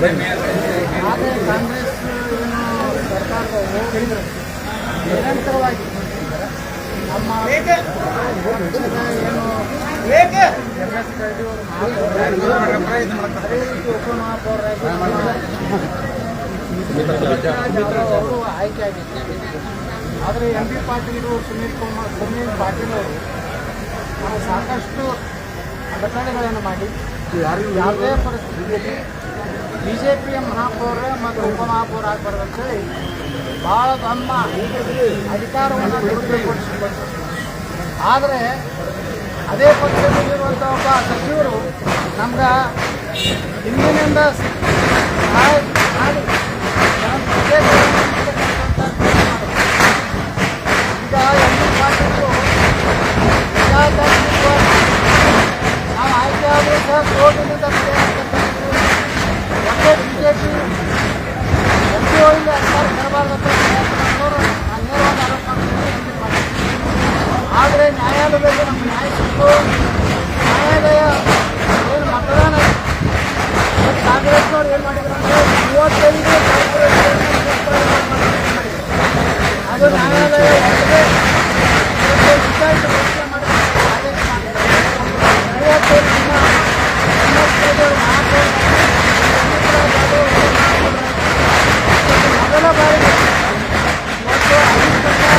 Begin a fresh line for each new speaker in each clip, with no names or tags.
ಆದರೆ ಕಾಂಗ್ರೆಸ್ ನಿರಂತರವಾಗಿ ನಮ್ಮ ಎಂ ಅವರು ಆಯ್ಕೆ ಆಗಿದ್ದಾರೆ ಆದರೆ ಎಂ ಬಿ ಪಾಟೀಲು ಸುನೀಲ್ ಕುಮಾರ್ ಸುನೀಲ್ ಪಾಟೀಲ್ ಅವರು ನಾವು ಸಾಕಷ್ಟು ಅಡಚಣೆಗಳನ್ನು ಮಾಡಿ. ಯಾವುದೇ ಪರಿಸ್ಥಿತಿಯಲ್ಲಿ ಬಿ ಜೆ ಪಿಯ ಮಹಾಪೌರ ಮತ್ತು ಆಗಬಾರ್ದು ಅಂತೇಳಿ ಭಾಳ ತಮ್ಮ ಅಧಿಕಾರವನ್ನು ದುರುಪಯೋಗಪಡಿಸಿಕೊಂಡು ಆದರೆ ಅದೇ ಪಕ್ಷದಲ್ಲಿರುವಂಥ ಒಬ್ಬ ಸಚಿವರು ನಮ್ಗೆ ಹಿಂದಿನಿಂದ ಸಹಾಯ ಮಾಡಿ ನಮ್ಮ ಪ್ರದೇಶವನ್ನು ಮುಕ್ತಗೊಳಿಸುವಂಥ ಕೆಲಸ ಮಾಡಿದ್ರು. ಈಗ ಎಂ ಪಿ ಪಾಟೀಲು ಪ್ರಜಾತಾಂತ್ರಿಕವಾಗಿ ನಾವು ಆಯ್ಕೆ ಆದರೂ ಸಹ ಕೋರ್ಟಿನಿಂದ ತಡೆಯುವಂಥದ್ದು ಒಂದೇ ಬಿ ಜೆ ಪಿ ಅಧಿಕಾರ ತರಬಾರ್ದು ಅಂತ ಆದರೆ ನ್ಯಾಯಾಲಯದಲ್ಲಿ ನಮ್ಮ ನ್ಯಾಯ ನ್ಯಾಯಾಲಯ ಏನು ಮತದಾನ ಕಾಂಗ್ರೆಸ್ನವ್ರು ಏನು ಮಾಡಿದ್ರು ಅಂದರೆ ಮೂವತ್ತೈದು ಅದು ನ್ಯಾಯಾಲಯ ಒಳಗೆ ಇವತ್ತು ವಿಚಾರಣೆ ಪರೀಕ್ಷೆ ಮಾಡಿ ಆದೇಶ ಮಾಡಿದ್ರು. ಮೂವತ್ತೈದು ದಿನ ಎಂಬತ್ತೈದು ನಾಲ್ಕು ಮೊದಲ ಬಾರಿಗೆ ಇವತ್ತು ಐದು ಜನ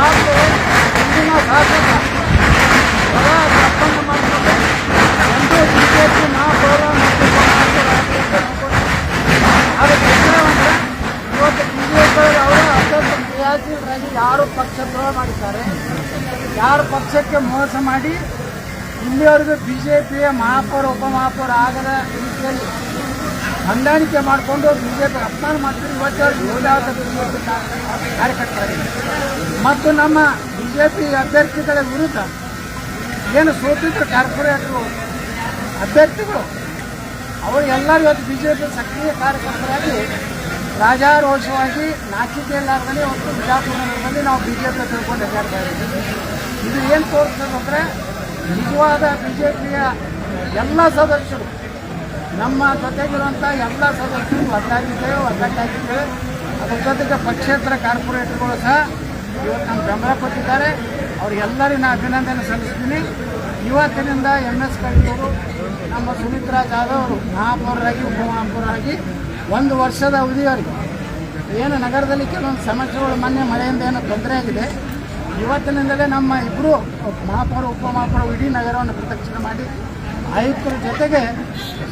ಆದರೆ ಹಿಂದಿನ ಶಾಸಕ ಹೊರ ತಪ್ಪನ್ನು ಮಾಡಿಕೊಂಡು ಒಂದು ಬಿ ಜೆ ಪಿ ಮಹಾಪೌರ ಮತ್ತು ಅದು ಕೆಲಸವಂದ್ರೆ ಇವತ್ತು ಬಿ ಜೆ ಪಿ ಅವರು ಅತ್ಯಂತ ಕ್ರಿಯಾಶೀಲರಾಗಿ ಯಾರು ಪಕ್ಷದ್ರೋಹ ಮಾಡಿದ್ದಾರೆ ಯಾರು ಪಕ್ಷಕ್ಕೆ ಮೋಸ ಮಾಡಿ ಇಲ್ಲಿವರೆಗೂ ಬಿ ಜೆ ಪಿಯ ಮಹಾಪೌರ, ಉಪಮಹಾಪೌರ ಆಗದ ರೀತಿಯಲ್ಲಿ ಹೊಂದಾಣಿಕೆ ಮಾಡಿಕೊಂಡು ಬಿ ಜೆ ಪಿ ಅಪಮಾನ ಮಾಡ್ತೀವಿ ಇವತ್ತು ಯೋಧಾವತ ಕಾರ್ಯಕರ್ತರಾಗಿದೆ ಮತ್ತು ನಮ್ಮ ಬಿ ಜೆ ಪಿ ಅಭ್ಯರ್ಥಿಗಳ ವಿರುದ್ಧ ಏನು ಸೋತಿದ್ರು ಕಾರ್ಪೊರೇಟ್ರು, ಅಭ್ಯರ್ಥಿಗಳು, ಅವರು ಎಲ್ಲರೂ ಇವತ್ತು ಬಿ ಜೆ ಪಿ ಸಕ್ರಿಯ ಕಾರ್ಯಕರ್ತರಾಗಿ ರಾಜಾರೋಷವಾಗಿ ನಾಚಿಕೆಯಲ್ಲಾರ್ದೇ ಇವತ್ತು ಬಿಜಾಪುರದಲ್ಲಿ ನಾವು ಬಿ ಜೆ ಪಿ ತಿಳ್ಕೊಂಡು ಇದ್ದೀವಿ ಇದು ಏನು ತೋರಿಸ್ತದೆ ಅಂದರೆ ನಿಜವಾದ ಬಿಜೆಪಿಯ ಎಲ್ಲ ಸದಸ್ಯರು, ನಮ್ಮ ಜೊತೆಗಿರುವಂಥ ಎಲ್ಲ ಸದಸ್ಯರು ಒಟ್ಟಾಗಿದ್ದೇವೆ ಒಟ್ಟಾಗಿದ್ದೇವೆ ಅದ್ರ ಜೊತೆಗೆ ಪಕ್ಷೇತರ ಕಾರ್ಪೊರೇಟರ್ಗಳು ಸಹ ಇವತ್ತು ನಮ್ಮ ಬೆಂಬಲ ಕೊಟ್ಟಿದ್ದಾರೆ. ಅವ್ರಿಗೆಲ್ಲರಿಗೂ ನಾನು ಅಭಿನಂದನೆ ಸಲ್ಲಿಸ್ತೀನಿ. ಇವತ್ತಿನಿಂದ ಎಂ ಎಸ್ ಕೈಲೂರು ನಮ್ಮ ಸುಮಿತ್ರಾ ಜಾಧವ್ ಅವರು ಮಹಾಪೌರರಾಗಿ, ಉಪಮಹಾಪೌರರಾಗಿ ಒಂದು ವರ್ಷದ ಅವಧಿಯವರೆಗೆ ಏನು ನಗರದಲ್ಲಿ ಕೆಲವೊಂದು ಸಮಸ್ಯೆಗಳು, ಮೊನ್ನೆ ಮಳೆಯಿಂದ ಏನೋ ತೊಂದರೆ ಆಗಿದೆ. ಇವತ್ತಿನಿಂದಲೇ ನಮ್ಮ ಇಬ್ಬರು ಮಹಾಪೌರ ಉಪಮಹಾಪೌರ ಇಡೀ ನಗರವನ್ನು ಪ್ರದಕ್ಷಿಣೆ ಮಾಡಿ ಆಯುಕ್ತರ ಜೊತೆಗೆ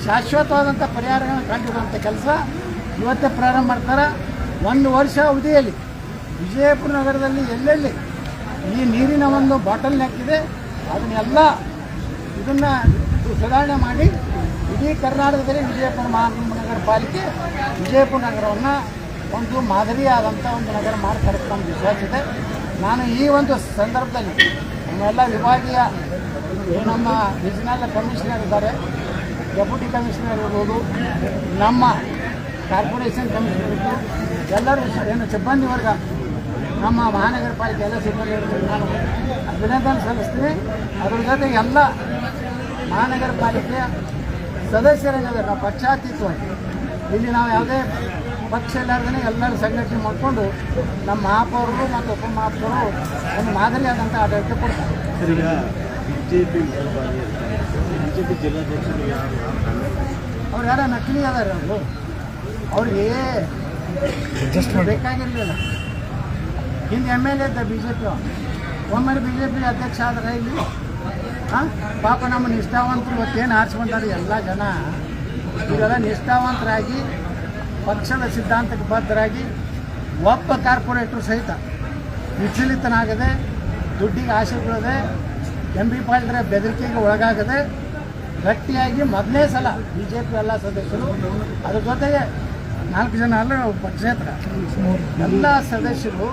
ಶಾಶ್ವತವಾದಂಥ ಪರಿಹಾರಗಳನ್ನು ಕಂಡುಕೊಳ್ಳುವಂಥ ಕೆಲಸ ಇವತ್ತೇ ಪ್ರಾರಂಭ ಮಾಡ್ತಾರೆ. ಒಂದು ವರ್ಷ ಅವಧಿಯಲ್ಲಿ ವಿಜಯಪುರ ನಗರದಲ್ಲಿ ಎಲ್ಲೆಲ್ಲಿ ಈ ನೀರಿನ ಒಂದು ಬಾಟಲ್ ನೆಕ್ಕಿದೆ ಅದನ್ನೆಲ್ಲ ಇದನ್ನು ಸುಧಾರಣೆ ಮಾಡಿ ಇಡೀ ಕರ್ನಾಟಕದಲ್ಲಿ ವಿಜಯಪುರ ಮಹಾನಗರ ಪಾಲಿಕೆ ವಿಜಯಪುರ ನಗರವನ್ನು ಒಂದು ಮಾದರಿಯಾದಂಥ ಒಂದು ನಗರ ಮಾಡ್ತಾರೆ ನಮ್ಮ ವಿಶ್ವಾಸ ಇದೆ. ನಾನು ಈ ಒಂದು ಸಂದರ್ಭದಲ್ಲಿ ನಮ್ಮೆಲ್ಲ ವಿಭಾಗೀಯ ನಮ್ಮ ರಿಜಿನಲ್ ಕಮಿಷನರ್ ಇದ್ದಾರೆ ಡೆಪ್ಯೂಟಿ ಕಮಿಷನರ್ ಇರ್ಬೋದು, ನಮ್ಮ ಕಾರ್ಪೊರೇಷನ್ ಕಮಿಷನರ್ ಇರ್ಬೋದು, ಎಲ್ಲರೂ ಏನು ಸಿಬ್ಬಂದಿ ವರ್ಗ, ನಮ್ಮ ಮಹಾನಗರ ಪಾಲಿಕೆ ಎಲ್ಲ ಸಿಬ್ಬಂದಿ ನಾನು ಅಭಿನಂದನೆ ಸಲ್ಲಿಸ್ತೀನಿ. ಅದ್ರ ಜೊತೆ ಎಲ್ಲ ಮಹಾನಗರ ಪಾಲಿಕೆಯ ಸದಸ್ಯರೇನಿದೆ ನಾವು ಪಕ್ಷಾತೀತವಾಗಿ, ಇಲ್ಲಿ ನಾವು ಯಾವುದೇ ಪಕ್ಷ ಇಲ್ಲಾರ್ದೇ ಎಲ್ಲರೂ ಸಂಘಟನೆ ಮಾಡಿಕೊಂಡು ನಮ್ಮ ಮಹಾಪೌರರು ಮತ್ತು ಉಪಮಹಾಪೌರರು ಒಂದು ಮಾದರಿಯಾದಂಥ ಆಡಳಿತ ಕೊಡ್ತಾರೆ.
ಬಿಜೆಪಿ ಬಿಜೆಪಿ ಜಿಲ್ಲಾಧ್ಯಕ್ಷರು ಯಾರು
ಅವ್ರು ಯಾರ ನಕಲಿ ಅದಾರ ಅವರು. ಅವ್ರಿಗೆ ಬೇಕಾಗಿರಲಿಲ್ಲ. ಹಿಂದೆ ಎಂ ಎಲ್ ಎ ಇದ್ದ ಬಿ ಜೆ ಪಿ ಒಮ್ಮೆ ಬಿ ಜೆ ಪಿ ಅಧ್ಯಕ್ಷ ಆದ್ರೆ ಇಲ್ಲಿ ಹಾಂ ಪಾಪ ನಮ್ಮ ನಿಷ್ಠಾವಂತರು ಇವತ್ತೇನು ಆರಿಸ್ಕೊಂತಾರೆ ಎಲ್ಲ ಜನ. ಇವೆಲ್ಲ ನಿಷ್ಠಾವಂತರಾಗಿ ಪಕ್ಷದ ಸಿದ್ಧಾಂತಕ್ಕೆ ಬದ್ಧರಾಗಿ ಒಬ್ಬ ಕಾರ್ಪೊರೇಟ್ರು ಸಹಿತ ವಿಚಲಿತನಾಗದೆ, ದುಡ್ಡಿಗೆ ಆಸೆ ಬೀಳದೆ ಎಂ ಬಿ ಪಾಲ್ದ್ರೆ ಬೆದರಿಕೆಗೆ ಒಳಗಾಗದೆ, ಗಟ್ಟಿಯಾಗಿ ಮೊದಲನೇ ಸಲ ಬಿ ಜೆ ಪಿ ಎಲ್ಲ ಸದಸ್ಯರು, ಅದ್ರ ಜೊತೆಗೆ ನಾಲ್ಕು ಜನ ಅಲ್ಲ ಪಕ್ಷೇತರ ಎಲ್ಲ ಸದಸ್ಯರು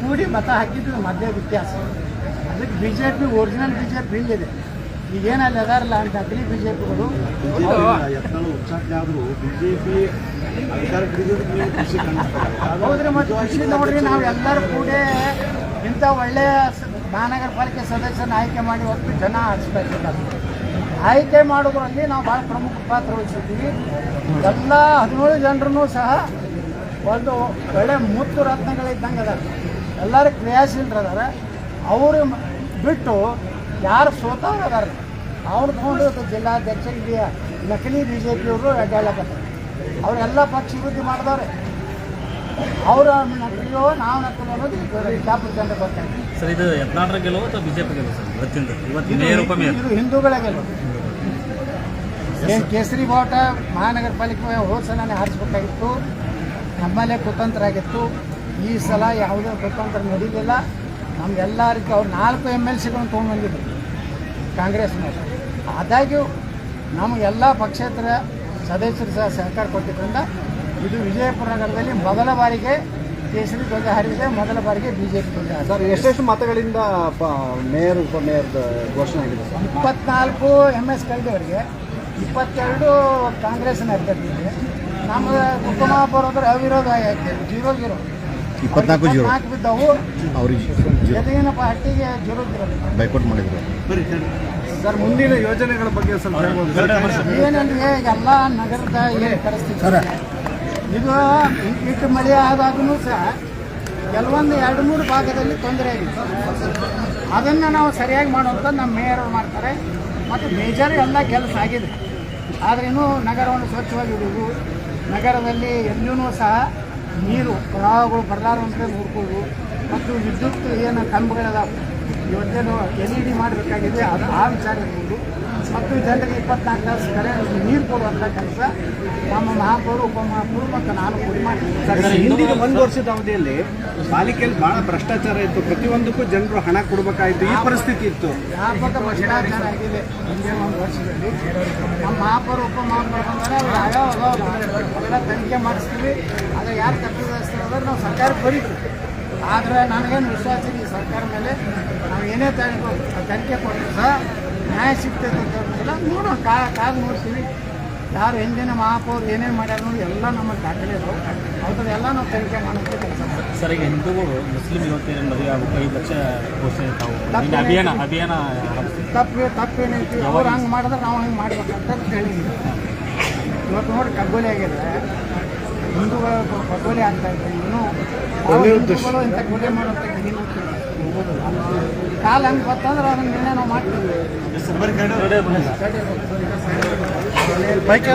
ಕೂಡಿ ಮತ ಹಾಕಿದ್ದು ಮಧ್ಯ ವ್ಯತ್ಯಾಸ. ಅದಕ್ಕೆ B J P original B J P ಇಲ್ಲಿದೆ ಈಗೇನು ಅಲ್ಲಿ ಅದಾರಲ್ಲ ಅಂತ ನಕಲಿ ಬಿ ಜೆ ಪಿಗಳು
ಯತ್ನಾಳು ಉಚ್ಚಾಟನೆ ಆದರೂ ಬಿಜೆಪಿ
ಹೌದ್ರಿ ಮತ್ತು ನೋಡ್ರಿ ನಾವು ಎಲ್ಲರೂ ಕೂಡ ಇಂಥ ಒಳ್ಳೆಯ ಮಹಾನಗರ ಪಾಲಿಕೆ ಸದಸ್ಯನ ಆಯ್ಕೆ ಮಾಡಿ ಒಟ್ಟು ಜನ ಇದ್ದಾರೆ ಆಯ್ಕೆ ಮಾಡೋದ್ರಲ್ಲಿ ನಾವು ಭಾಳ ಪ್ರಮುಖ ಪಾತ್ರ ವಹಿಸಿದ್ದೀವಿ. ಎಲ್ಲ ಹದಿನೇಳು ಜನರನ್ನು ಸಹ ಒಂದು ಒಳ್ಳೆ ಮುತ್ತು ರತ್ನಗಳಿದ್ದಂಗೆ ಅದಾರ. ಎಲ್ಲರೂ ಕ್ರಿಯಾಶೀಲರದಾರ. ಅವರು ಬಿಟ್ಟು ಯಾರು ಸೋತವ್ರು ಅದಾರ ಅವ್ರು ತಗೊಂಡು ಜಿಲ್ಲಾಧ್ಯಕ್ಷ ಇಲ್ಲಿ ನಕಲಿ ಬಿ ಜೆ ಪಿಯವರು ಅಡ್ಡಾಡಕತ್ತಾರೆ ಅವರೆಲ್ಲ ಪಕ್ಷ ವಿರುದ್ಧಿ ಮಾಡಿದವ್ರೆ. ಅವರ ನಕಲಿಯೋ ನಾವು ನಕಲಿ ಅನ್ನೋದು ಗೊತ್ತಾಯ್ತು
ಸರ್ ಇದು ಯತ್ನಾಳರ ಗೆಲುವು ಅಥವಾ ಬಿಜೆಪಿ ಗೆಲುವು ಸರ್? ಇವತ್ತಿಂದ. ಇವತ್ತು ಮೇಯರ್ ಉಪಮೇಯರ್
ಇದು ಹಿಂದೂಗಳ ಗೆಲುವು. ಕೇಸರಿ ಬಾವುಟ ಮಹಾನಗರ ಪಾಲಿಕೆ ಹೋದ ಸಲನೇ ಹಾರಿಸ್ಬೇಕಾಗಿತ್ತು. ನಮ್ಮಲ್ಲೇ ಕುತಂತ್ರ ಆಗಿತ್ತು ಈ ಸಲ ಯಾವುದೇ ಕುತಂತ್ರ ನಡೀಲಿಲ್ಲ. ನಮ್ಗೆಲ್ಲರಿಗೂ ಅವ್ರು ನಾಲ್ಕು ಎಂ ಎಲ್ ಸಿಗಳನ್ನು ತೊಗೊಂಡ್ಬಂದಿದ್ರು ಕಾಂಗ್ರೆಸ್ನವರು. ಆದಾಗ್ಯೂ ನಮಗೆಲ್ಲ ಪಕ್ಷೇತರ ಸದಸ್ಯರು ಸಹ ಸಹಕಾರ ಕೊಟ್ಟಿದ್ದರಿಂದ ಇದು ವಿಜಯಪುರ ನಗರದಲ್ಲಿ ಮೊದಲ ಬಾರಿಗೆ ಕೇಸರಿ ಧ್ವಜ ಹಾರಿದೆ ಮೊದಲ ಬಾರಿಗೆ ಬಿ ಜೆ ಪಿ ಧ್ವಜ
ಸರ್ ಎಷ್ಟೆಷ್ಟು ಮತಗಳಿಂದ ಮೇಯರ್ ಉಪಮೇಯರ್ ಘೋಷಣೆ ಆಗಿದೆ ಸರ್?
ಇಪ್ಪತ್ನಾಲ್ಕು ಎಂ ಎಸ್ ಕಳೆದವರಿಗೆ ಇಪ್ಪತ್ತೆರಡು ಕಾಂಗ್ರೆಸ್ನ ಅಭ್ಯರ್ಥಿಗೆ ನಮ್ಮ ಕುಟುಂಬ ಬರೋದ್ರೆ ಅವಿರೋಧ ಜೀರೋ ಜೀರೋ.
ಇಪ್ಪತ್ನಾಲ್ಕು ಜೀರೋ.
ಬಿದ್ದವು.
ಅವ್ರಿಗೆ
ಎದುರಿನ ಪಾರ್ಟಿಗೆ ಜೀರೋ
ಬೈಕೌಟ್ ಮಾಡಿದ್ರು.
ಸರ್ ಮುಂದಿನ ಯೋಜನೆಗಳ ಬಗ್ಗೆ ಸ್ವಲ್ಪ
ಏನಂದ್ರೆ ಎಲ್ಲ ನಗರದ ಏನು ಪರಿಸ್ಥಿತಿ? ಇದೆ. ಇದು ಇಟ್ಟು ಮಳೆ ಆದಾಗೂ ಸಹ ಕೆಲವೊಂದು ಎರಡು ಮೂರು ಭಾಗದಲ್ಲಿ ತೊಂದರೆ ಆಗಿತ್ತು ಅದನ್ನು ನಾವು ಸರಿಯಾಗಿ ಮಾಡುವಂಥ ನಮ್ಮ ಮೇಯರ್ ಮಾಡ್ತಾರೆ. ಮತ್ತು ಮೇಜರ್ ಎಲ್ಲ ಕೆಲಸ ಆಗಿದೆ. ಆದ್ರೂ ನಗರವನ್ನು ಸ್ವಚ್ಛವಾಗಿ ಇಡುವುದು ನಗರದಲ್ಲಿ ಎಲ್ಲಿಯೂ ಸಹ ನೀರು ಪ್ರವಾಹಗಳು ಬರಲಾರಂತೆ ನೋಡ್ಬೋದು. ಮತ್ತು ವಿದ್ಯುತ್ ಏನು ಕಂಬಗಳೆಲ್ಲ ಇವತ್ತೇನು ಎಲ್ ಇ ಡಿ ಮಾಡಬೇಕಾಗಿದೆ, ಅದು ಆ ವಿಚಾರ ಇರ್ಬೋದು ಮತ್ತು ಜನರಿಗೆ ಇಪ್ಪತ್ನಾಲ್ಕು ತಾಸು ಕರೆ ನೀರು ಕೊಡುವಂಥ ಕೆಲಸ ನಮ್ಮ ಮಹಾಪೌರು ಉಪಮಹಾಪೌರು ಮತ್ತು ನಾನು ಕೂಡಿ ಮಾಡಿದ್ದೀನಿ
ಹಿಂದಿನ ಒಂದು ವರ್ಷದ ಅವಧಿಯಲ್ಲಿ ಪಾಲಿಕೆಯಲ್ಲಿ ಭಾಳ ಭ್ರಷ್ಟಾಚಾರ ಇತ್ತು. ಪ್ರತಿಯೊಂದಕ್ಕೂ ಜನರು ಹಣ ಕೊಡಬೇಕಾಯಿತು. ಈ ಪರಿಸ್ಥಿತಿ ಇತ್ತು.
ವ್ಯಾಪಕ ಭ್ರಷ್ಟಾಚಾರ ಆಗಿದೆ ಹಿಂದಿನ ಒಂದು ವರ್ಷದಲ್ಲಿ. ನಮ್ಮ ಮಹಾಪೌರು ಉಪಮಹಾಪೌರ ಬಂದರೆ ಅವ್ರು ಯಾವ್ಯಾವ ಅವೆಲ್ಲ ತನಿಖೆ ಮಾಡಿಸ್ತೀವಿ. ಆದರೆ ಯಾರು ತಪ್ಪಿದ್ರೆ ನಾವು ಸರ್ಕಾರ ಬರೀತೀವಿ. ಆದರೆ ನನಗೇನು ವಿಶ್ವಾಸ ಇದೆ ಈ ಸರ್ಕಾರ ಮೇಲೆ. ನಾವು ಏನೇ ತನಿಖೆ ತನಿಖೆ ಕೊಟ್ಟರು ಸಹ ನ್ಯಾಯ ಸಿಗ್ತೈತೆ ಅಂತ ಹೇಳಿಲ್ಲ ನೋಡೋಣ ಕಾ ಕಾದು ನೋಡ್ತೀವಿ. ಯಾರು ಹಿಂದಿನ ಮಹಾಪೌರು ಏನೇನು ಮಾಡ್ಯಾರ ನೋಡಿ ಎಲ್ಲ ನಮ್ಮ ದಾಖಲೆ ಇದಾವೆ ಅವ್ರದ್ದೆಲ್ಲ ನಾವು ತನಿಖೆ ಮಾಡೋಕ್ಕೆ ಕೆಲಸ ಮಾಡ್ತೀವಿ.
ಸರ್ ಈಗ ಹಿಂದೂಗಳು ಮುಸ್ಲಿಂ ಯುವತಿಯರನ್ನು ಮದುವೆ ಆಗಬೇಕು ಐದು ಲಕ್ಷ ಘೋಷಣೆ ತಾವು? ಅಭಿಯಾನ ಅಭಿಯಾನ
ತಪ್ಪು ತಪ್ಪೇನೈತಿ? ಅವ್ರು ಹಂಗೆ ಮಾಡಿದ್ರೆ ನಾವು ಹಂಗೆ ಮಾಡ್ಬೇಕಂತ ಹೇಳಿದ್ವಿ ಇವತ್ತು ನೋಡಿ ಕಗ್ಗೋಲಿ ಆಗಿದೆ. ಹಿಂದೂಗಳು ಕಗ್ಗೋಲಿ ಆಗ್ತಾ ಇದ್ದಾರೆ ಇನ್ನೂ ಇಂಥ ಕೊಲೆ ಮಾಡುವಂಥ ಏನು ಕಾಲ ಹೆಂಗೆ ಬರ್ತಂದ್ರೆ ಅದನ್ನ ನಿರ್ಣಯ ನಾವು ಮಾಡ್ತೀವಿ. ಬೈಕ್